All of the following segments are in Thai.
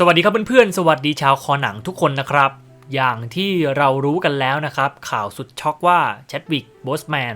สวัสดีครับเพื่อนๆ สวัสดีชาวคอหนังทุกคนนะครับ อย่างที่เรารู้กันแล้วนะครับ ข่าวสุดช็อกว่าแชดวิกโบสแมน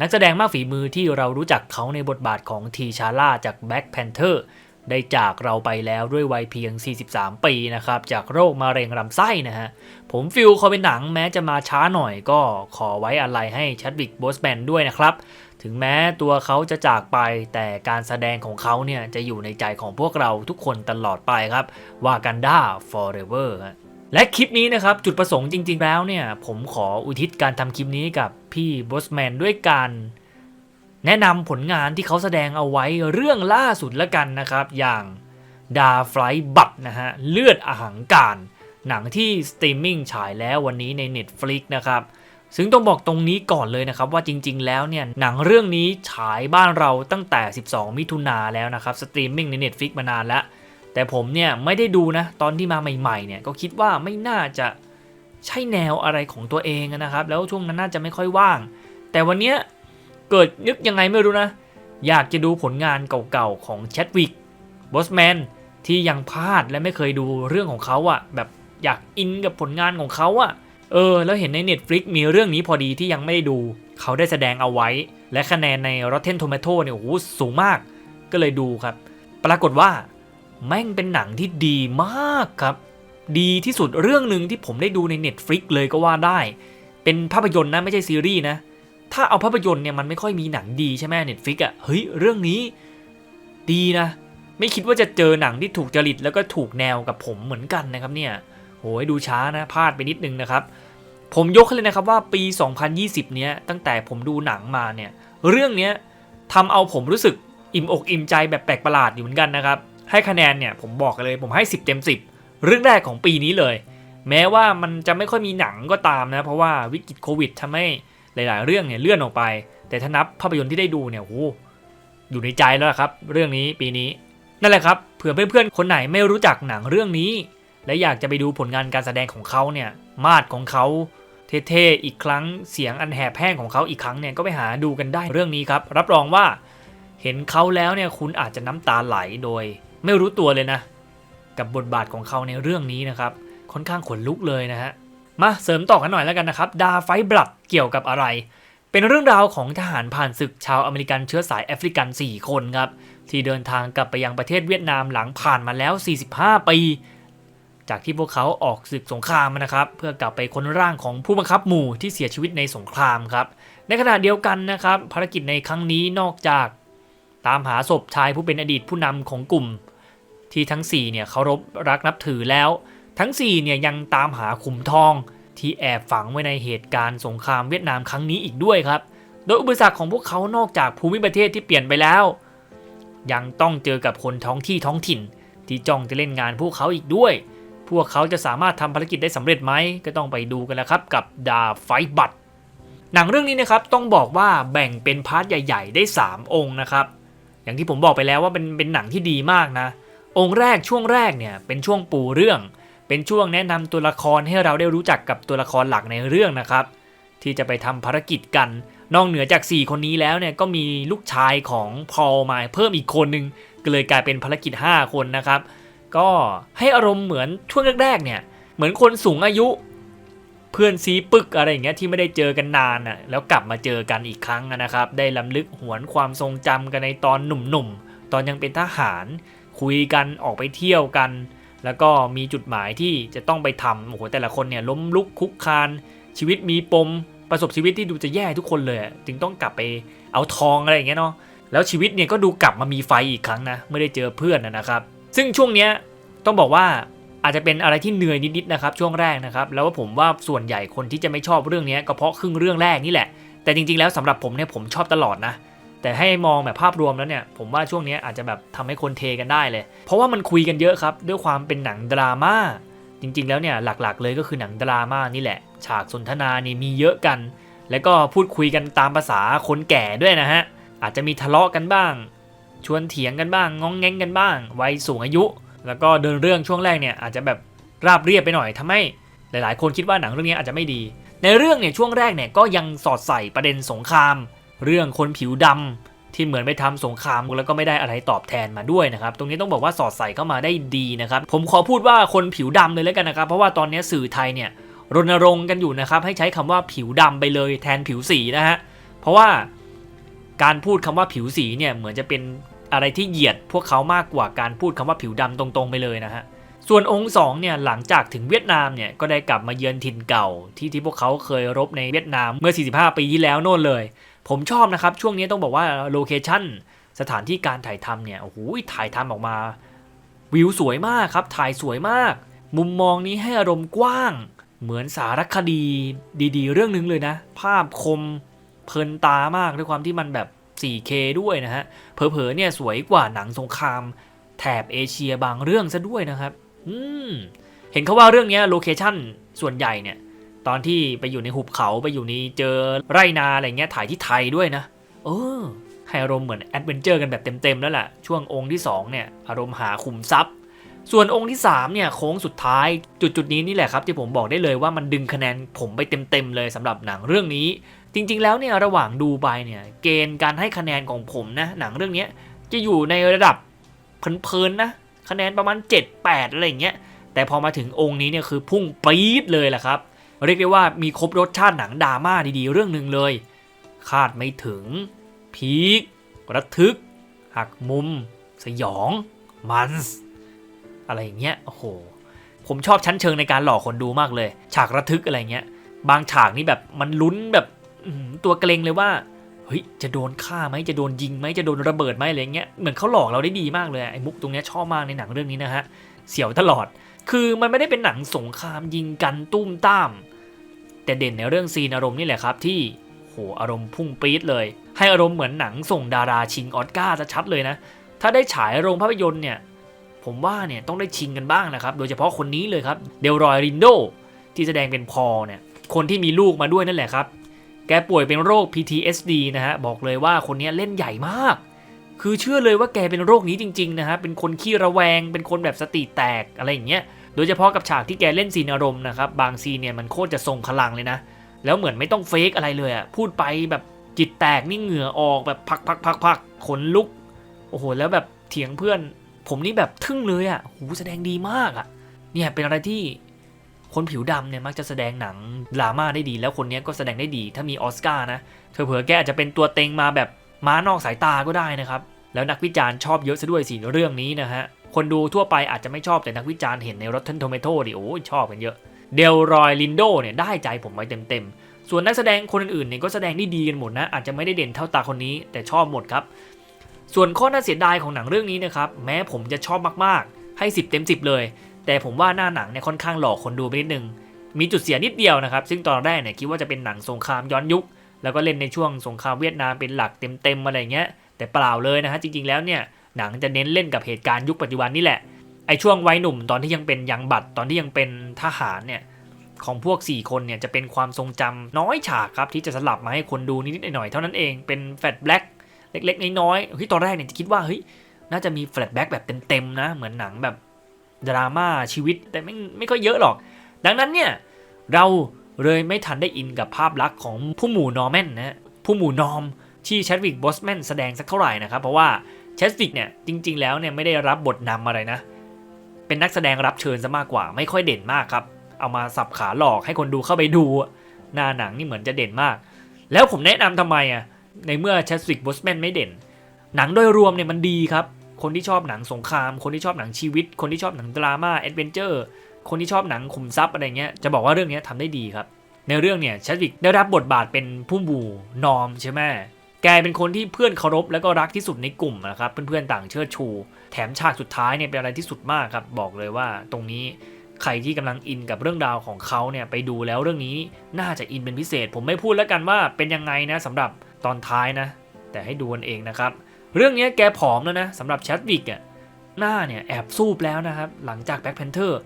นักแสดงมากฝีมือที่เรารู้จักเขาในบทบาทของทีชาร่าจาก Black Panther ได้จากเราไปแล้วด้วยวัยเพียง 43 ปีนะครับ จากโรคมะเร็งลำไส้นะฮะ ผมฟิลคอเป็นหนังแม้จะมาช้าหน่อยก็ขอไว้อะไรให้แชดวิกโบสแมนด้วยนะครับ ถึงแม้ตัวเขาจะจากไปแต่การแสดงของเขาเนี่ยจะอยู่ในใจของพวกเราทุกคนตลอดไปครับวากันดา forever และคลิปนี้นะครับ จุดประสงค์จริง ๆ แล้วเนี่ย ผมขออุทิศการทำคลิปนี้กับพี่บอสแมนด้วยการแนะนำผลงานที่เขาแสดงเอาไว้เรื่องล่าสุดละกันนะครับ อย่างดาฟลายบัตนะฮะ เลือดอาหังการ หนังที่สตรีมมิ่งฉายแล้ววันนี้ใน Netflix นะครับ ซึ่งต้องบอกตรงนี้ก่อนเลยนะครับว่าจริง ๆ แล้วเนี่ยหนังเรื่องนี้ฉายบ้านเราตั้งแต่ 12 มิถุนาแล้วนะครับสตรีมมิ่งใน Netflix มานานแล้ว แต่ผมเนี่ยไม่ได้ดูนะตอนที่มาใหม่ๆเนี่ยก็คิดว่าไม่น่าจะใช่แนวอะไรของตัวเองนะครับแล้วช่วงนั้นน่าจะไม่ค่อยว่าง แต่วันเนี้ยเกิดนึกยังไงไม่รู้นะ อยากจะดูผลงานเก่าๆของแชดวิกบอสแมนที่ยังพลาดและไม่เคยดูเรื่องของเขาอะแบบอยากอินกับผลงานของเขาอะ เออ แล้วเห็นใน Netflix มีเรื่องนี้พอดีที่ยังไม่ได้ดู เขาได้แสดงเอาไว้ และคะแนนใน Rotten Tomato เนี่ยโอ้โหสูงมาก ก็เลยดูครับ ปรากฏว่า แม่งเป็นหนังที่ดีมากครับ ดีที่สุดเรื่องหนึ่งที่ผมได้ดูใน Netflix เลยก็ว่าได้ เป็นภาพยนตร์นะไม่ใช่ซีรีส์นะ ถ้าเอาภาพยนตร์เนี่ยมันไม่ค่อยมีหนังดีใช่ไหม Netflix อะ่ะเฮ้ยเรื่องนี้ ดีนะ ไม่คิดว่าจะเจอหนังที่ถูกจริตแล้วก็ถูกแนวกับผมเหมือนกันนะครับเนี่ย โหยดูช้านะพลาดไปนิดนึงนะครับ ผมยกให้เลยนะครับว่าปี 2020 เนี้ยตั้งแต่ผมดูหนังมาเนี่ย เรื่องเนี้ยทำเอาผมรู้สึกอิ่มอกอิ่มใจแบบแปลกประหลาดอยู่เหมือนกันนะครับ ให้คะแนนเนี่ยผมบอกเลยผมให้ 10 เต็ม 10 เรื่องแรกของปีนี้เลย แม้ว่ามันจะไม่ค่อยมีหนังก็ตามนะ เพราะว่าวิกฤตโควิดทำให้หลาย ๆ เรื่องเนี่ยเลื่อนออกไป แต่ถ้านับภาพยนตร์ที่ได้ดูเนี่ยโหอยู่ในใจแล้วครับ เรื่องนี้ปีนี้นั่นแหละครับเผื่อเพื่อนๆคนไหนไม่รู้จักหนังเรื่องนี้ และอยากจะไปดูผลงานการแสดงของเขาเนี่ย มาดของเขาเท่ๆอีกครั้งเสียงอันแหบแห้งของเขาอีกครั้งเนี่ยก็ไปหาดูกันได้เรื่องนี้ครับ รับรองว่าเห็นเขาแล้วเนี่ยคุณอาจจะน้ำตาไหลโดย ไม่รู้ตัวเลยนะ กับบทบาทของเขาในเรื่องนี้นะครับค่อนข้างขนลุกเลยนะฮะมาเสริมต่อกันหน่อยแล้วกันนะครับดาไฟบลัดเกี่ยวกับอะไร เป็นเรื่องราวของทหารผ่านศึกชาวอเมริกันเชื้อสายแอฟริกัน 4 คนครับที่เดินทางกลับไปยังประเทศเวียดนามหลังผ่านมาแล้ว 45 ปี จากที่พวกเขาออกศึกสงครามนะครับ เพื่อกลับไปค้นร่างของผู้บังคับหมู่ที่เสียชีวิตในสงครามครับ ในขณะเดียวกันนะครับ ภารกิจในครั้งนี้นอกจาก ตามหาศพชายผู้เป็นอดีตผู้นำของกลุ่ม ที่ทั้ง4เนี่ยเคารพรักนับถือแล้ว ทั้ง4เนี่ยยังตามหาขุมทองที่แอบฝังไว้ในเหตุการณ์สงครามเวียดนามครั้งนี้อีกด้วยครับ โดยอุปสรรคของพวกเขานอกจากภูมิประเทศที่เปลี่ยนไปแล้ว ยังต้องเจอกับคนท้องที่ท้องถิ่น ที่จ้องจะเล่นงานพวกเขาอีกด้วย พวกเขาจะสามารถทำภารกิจได้สำเร็จไหมก็ต้องไปดูกันแล้วครับกับดาไฟบัตหนังเรื่องนี้นะครับต้องบอกว่าแบ่งเป็นพาร์ทใหญ่ ๆ ได้ 3 องค์นะครับ อย่างที่ผมบอกไปแล้วว่าเป็นเป็นหนังที่ดีมากนะ องค์แรกช่วงแรกเนี่ยเป็นช่วงปูเรื่อง เป็นช่วงแนะนำตัวละครให้เราได้รู้จักกับตัวละครหลักในเรื่องนะครับ ที่จะไปทำภารกิจกัน นอกเหนือจาก 4 คนนี้แล้วเนี่ยก็มีลูกชายของพอลมาเพิ่มอีกคนนึงก็เลยกลายเป็นภารกิจ 5 คนนะครับ ก็ให้อารมณ์เหมือนช่วงแรกๆเนี่ยเหมือนคนสูงอายุเพื่อนซีปึกอะไรอย่างเงี้ยที่ไม่ได้เจอกันนานอะแล้วกลับมาเจอกันอีกครั้งนะครับ ได้ลำลึกหวนความทรงจำกันในตอนหนุ่มๆ ตอนยังเป็นทหาร คุยกันออกไปเที่ยวกัน แล้วก็มีจุดหมายที่จะต้องไปทำโอ้โหแต่ละคนเนี่ยล้มลุกคุกคาน ชีวิตมีปม ประสบชีวิตที่ดูจะแย่ทุกคนเลย จึงต้องกลับไปเอาทองอะไรอย่างเงี้ยเนาะแล้วชีวิตเนี่ยก็ดูกลับมามีไฟอีกครั้งนะไม่ได้เจอเพื่อนนะครับ ซึ่งช่วงเนี้ย ต้องบอกว่าอาจจะเป็นอะไรที่เหนื่อยนิดๆนะครับช่วงแรกนะครับ แล้วว่าผมว่าส่วนใหญ่คนที่จะไม่ชอบเรื่องนี้ก็เพราะครึ่งเรื่องแรกนี่แหละ แต่จริงๆแล้วสำหรับผมเนี่ยผมชอบตลอดนะแต่ให้มองแบบภาพรวมแล้วเนี่ยผมว่าช่วงนี้อาจจะแบบทำให้คนเทกันได้เลย เพราะว่ามันคุยกันเยอะครับด้วยความเป็นหนังดราม่าจริงๆ แล้วเนี่ยหลักๆ เลยก็คือหนังดราม่านี่แหละ ฉากสนทนานี่มีเยอะกัน แล้วก็พูดคุยกันตามภาษาคนแก่ด้วยนะฮะอาจจะมีทะเลาะกันบ้าง ชวนเถียงกันบ้างงองแงงกันบ้าง วัยสูงอายุ แล้วก็เดินเรื่องช่วงแรกเนี่ยอาจจะแบบราบเรียบไปหน่อยทำให้หลาย ๆ คนคิดว่าหนังเรื่องนี้อาจจะไม่ดี ในเรื่องเนี่ยช่วงแรกเนี่ยก็ยังสอดใส่ประเด็นสงคราม เรื่องคนผิวดำที่เหมือนไปทำสงครามแล้วก็ไม่ได้อะไรตอบแทนมาด้วยนะครับ ตรงนี้ต้องบอกว่าสอดใส่เข้ามาได้ดีนะครับ ผมขอพูดว่าคนผิวดำเลยแล้วกันนะครับ เพราะว่าตอนนี้สื่อไทยเนี่ยรณรงค์กันอยู่นะครับ ให้ใช้คำว่าผิวดำไปเลยแทนผิวสีนะฮะ เพราะว่าการพูดคำว่าผิวสีเนี่ยเหมือนจะเป็น อะไรที่เหยียดพวกเขามากกว่าการพูดคำว่าผิวดำตรงๆไปเลยนะฮะส่วนองค์สองเนี่ยหลังจากถึงเวียดนามเนี่ยก็ได้กลับมาเยือนถิ่นเก่า ที่ที่พวกเขาเคยรบในเวียดนามเมื่อ 45 ปีที่แล้วโน่นเลย ผมชอบนะครับ ช่วงนี้ต้องบอกว่าโลเคชั่นสถานที่การถ่ายทำเนี่ยโอ้โหถ่ายทำออกมา วิวสวยมากครับ ถ่ายสวยมาก มุมมองนี้ให้อารมณ์กว้าง เหมือนสารคดีดี ๆ เรื่องนึงเลยนะ ภาพคมเพลินตามากด้วยความที่มันแบบ 4K ด้วยนะฮะ เผลอๆเนี่ยสวยกว่าหนังสงคราม แถบเอเชียบางเรื่องซะด้วยนะครับอืมเห็นเขาว่าเรื่องนี้โลเคชั่นส่วนใหญ่เนี่ย ตอนที่ไปอยู่ในหุบเขาไปอยู่ในเจอไร่นาอะไรเงี้ยถ่ายที่ไทยด้วยนะเออให้อารมณ์เหมือนแอดเวนเจอร์กันแบบเต็ม ๆ แล้วแหละช่วงองค์ที่สองเนี่ย อารมณ์หาขุมทรัพย์ ส่วนองค์ที่ 3 เนี่ย โค้งสุดท้ายจุดจุดๆนี้นี่แหละครับ ที่ผมบอกได้เลยว่ามันดึงคะแนนผมไปเต็ม ๆ เลยสำหรับหนังเรื่องนี้ จริงๆแล้วเนี่ยระหว่างดูไปเนี่ยเกณฑ์การให้คะแนนของผมนะหนังเรื่องนี้จะอยู่ในระดับเพลินๆนะคะแนนประมาณ 7-8 อะไรอย่างเงี้ยแต่พอมาถึงองค์นี้เนี่ยคือพุ่งปี๊ดเลยแหละครับ เรียกได้ว่ามีครบรสชาติหนังดราม่าดีๆ เรื่องหนึ่งเลย คาดไม่ถึง พีคระทึก หักมุม สยอง มันส์อะไรอย่างเงี้ยโอ้โห ผมชอบชั้นเชิงในการหลอกคนดูมากเลย ฉากระทึกอะไรเงี้ย บางฉากนี่แบบมันลุ้นแบบ ตัวเกรงเลยว่าเฮ้ยจะโดนฆ่าไหมจะโดนยิงไหมจะโดนระเบิดไหมอะไรเงี้ยเหมือนเขาหลอกเราได้ดีมากเลยไอ้มุกตรงเนี้ยชอบมากในหนังเรื่องนี้นะฮะเสียวตลอด คือมันไม่ได้เป็นหนังสงครามยิงกันตุ้มต้าม แต่เด่นในเรื่องซีนอารมณ์นี่แหละครับที่โหอารมณ์พุ่งปี๊ดเลย ให้อารมณ์เหมือนหนังส่งดาราชิงออสการ์ชัดเลยนะ ถ้าได้ฉายโรงภาพยนตร์เนี่ย ผมว่าเนี่ยต้องได้ชิงกันบ้างนะครับ โดยเฉพาะคนนี้เลยครับ เดลรอยรินโดที่แสดงเป็นพอลเนี่ย คนที่มีลูกมาด้วยนั่นแหละครับ กป่วยเป็นโรค PTSD นะฮะบอกเลยว่าคนนี้เล่นใหญ่มาก คือเชื่อเลยว่าแกเป็นโรคนี้จริงๆนะฮะเป็นคนขี้ระแวง เป็นคนแบบสติแตกอะไรอย่างเงี้ยโดยเฉพาะกับฉากที่แกเล่นซีนอารมณ์นะครับบางซีเนี่ยมันโคตรจะทรงพลังเลยนะ แล้วเหมือนไม่ต้องเฟกอะไรเลยอะพูดไปแบบจิตแตกนี่เหงื่อออกแบบพักพักพักพักขนลุกโอ้โหแล้วแบบเถียงเพื่อน ผมนี่แบบทึ่งเลยอะหูแสดงดีมากอะเนี่ยเป็นอะไรที่ คนผิวดำเนี่ยมักจะแสดงหนังดราม่าได้ดี แล้วคนนี้ก็แสดงได้ดี ถ้ามีออสการ์นะเธอเผลอแกอาจจะเป็นตัวเต็งมาแบบม้านอกสายตาก็ได้นะครับ แล้วนักวิจารณ์ชอบเยอะซะด้วยสิเรื่องนี้นะฮะ คนดูทั่วไปอาจจะไม่ชอบแต่นักวิจารณ์เห็นใน Rotten Tomato ดิโอ้ชอบกันเยอะ เดลรอยลินโดเนี่ยได้ใจผมไปเต็มๆ ส่วนนักแสดงคนอื่นๆเนี่ยก็แสดงได้ดีกันหมดนะ อาจจะไม่ได้เด่นเท่าตาคนนี้ แต่ชอบหมดครับ ส่วนข้อน่าเสียดายของหนังเรื่องนี้นะครับแม้ผมจะชอบมากๆ ให้ 10 เต็ม 10 เลย แต่ผมว่าหน้าหนังเนี่ยค่อนข้างหลอกคนดูไปนิดนึง มีจุดเสียนิดเดียวนะครับ ซึ่งตอนแรกเนี่ยคิดว่าจะเป็นหนังสงครามย้อนยุค แล้วก็เล่นในช่วงสงครามเวียดนามเป็นหลักเต็มๆอะไรเงี้ย แต่เปล่าเลยนะฮะ จริงๆแล้วเนี่ยหนังจะเน้นเล่นกับเหตุการณ์ยุคปัจจุบันนี่แหละ ไอช่วงวัยหนุ่มตอนที่ยังเป็นยังบัตรตอนที่ยังเป็นทหารเนี่ยของพวก 4 คนเนี่ยจะเป็นความทรงจำน้อยฉากครับที่จะสลับมาให้คนดูนิดๆหน่อยๆเท่านั้นเองเป็นแฟลชแบล็กเล็กๆน้อยๆเฮ้ยตอนแรกเนี่ยจะคิดว่าเฮ้ยน่าจะมีแฟลชแบล็กแบบเต็มๆนะเหมือนหนังแบบ ดราม่าชีวิตแต่ไม่ไม่ค่อยเยอะหรอก ดังนั้นเนี่ยเราเลยไม่ทันได้อินกับภาพลักษณ์ของผู้หมู่นอร์แมนนะฮะผู้หมู่นอมที่แชดวิกบอสแมนแสดงสักเท่าไหร่นะครับ เพราะว่าแชดวิกเนี่ยจริง ๆ แล้วเนี่ยไม่ได้รับบทนำอะไรนะ เป็นนักแสดงรับเชิญซะมากกว่า ไม่ค่อยเด่นมากครับ เอามาสับขาหลอกให้คนดูเข้าไปดู หน้าหนังนี่เหมือนจะเด่นมาก แล้วผมแนะนำทำไมอะในเมื่อแชสวิกบอสแมนไม่เด่น หนังโดยรวมเนี่ยมันดีครับ คนที่ชอบหนังสงคราม คนที่ชอบหนังชีวิต คนที่ชอบหนังดราม่าแอดเวนเจอร์คนที่ชอบหนังขุมทรัพย์อะไรเงี้ยจะบอกว่าเรื่องนี้ยทำได้ดีครับ ในเรื่องเนี่ยแชดวิกได้รับบทบาทเป็นผู้บูนอมใช่ไหมแกเป็นคนที่เพื่อนเคารพแล้วก็รักที่สุดในกลุ่มนะครับเพื่อนๆต่างเชิดชู แถมฉากสุดท้ายเนี่ยเป็นอะไรที่สุดมากครับบอกเลยว่าตรงนี้ใครที่กำลังอินกับเรื่องราวของเขาเนี่ยไปดูแล้วเรื่องนี้น่าจะอินเป็นพิเศษ ผมไม่พูดแล้วกันว่าเป็นยังไงนะสำหรับตอนท้ายนะ แต่ให้ดูกันเองนะครับ เรื่องนี้แกผอมแล้วนะสำหรับแชดวิกอะหน้าเนี่ยแอบซูบแล้วนะครับ หลังจากแบ็คแพนเทอร์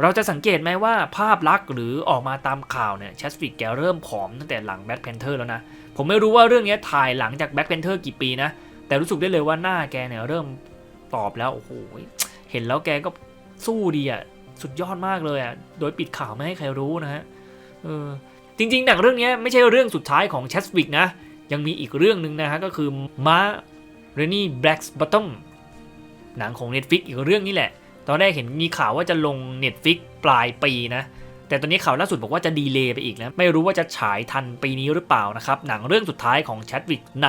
เราจะสังเกตไหมว่าภาพลักษณ์หรือออกมาตามข่าวเนี่ยแชดวิกแกเริ่มผอมตั้งแต่หลังแบ็คแพนเทอร์แล้วนะ ผมไม่รู้ว่าเรื่องนี้ถ่ายหลังจากแบ็คแพนเทอร์กี่ปีนะ แต่รู้สึกได้เลยว่าหน้าแกเนี่ยเริ่มตอบแล้ว โอ้โห เห็นแล้วแกก็สู้ดีอะ สุดยอดมากเลยอะ โดยปิดข่าวไม่ให้ใครรู้นะฮะ เออ จริงๆหนังเรื่องนี้ไม่ใช่เรื่องสุดท้ายของแชสวิกนะ ยังมีอีกเรื่องหนึ่งนะฮะก็คือม้าเรนนี่แบล็กส์บอตตอมหนังของ Netflix อีกเรื่องนี้แหละ ตอนแรกเห็นมีข่าวว่าจะลง Netflix ปลายปีนะ แต่ตอนนี้ข่าวล่าสุดบอกว่าจะดีเลย์ไปอีกนะ ไม่รู้ว่าจะฉายทันปีนี้หรือเปล่านะครับ หนังเรื่องสุดท้ายของแชดวิกใน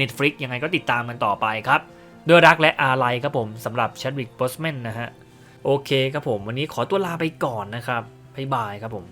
Netflix ยังไงก็ติดตามกันต่อไปครับด้วยรักและอาลัยครับผมสำหรับแชดวิกบอสแมนนะฮะ โอเคครับผม วันนี้ขอตัวลาไปก่อนนะครับบ๊ายบายครับผม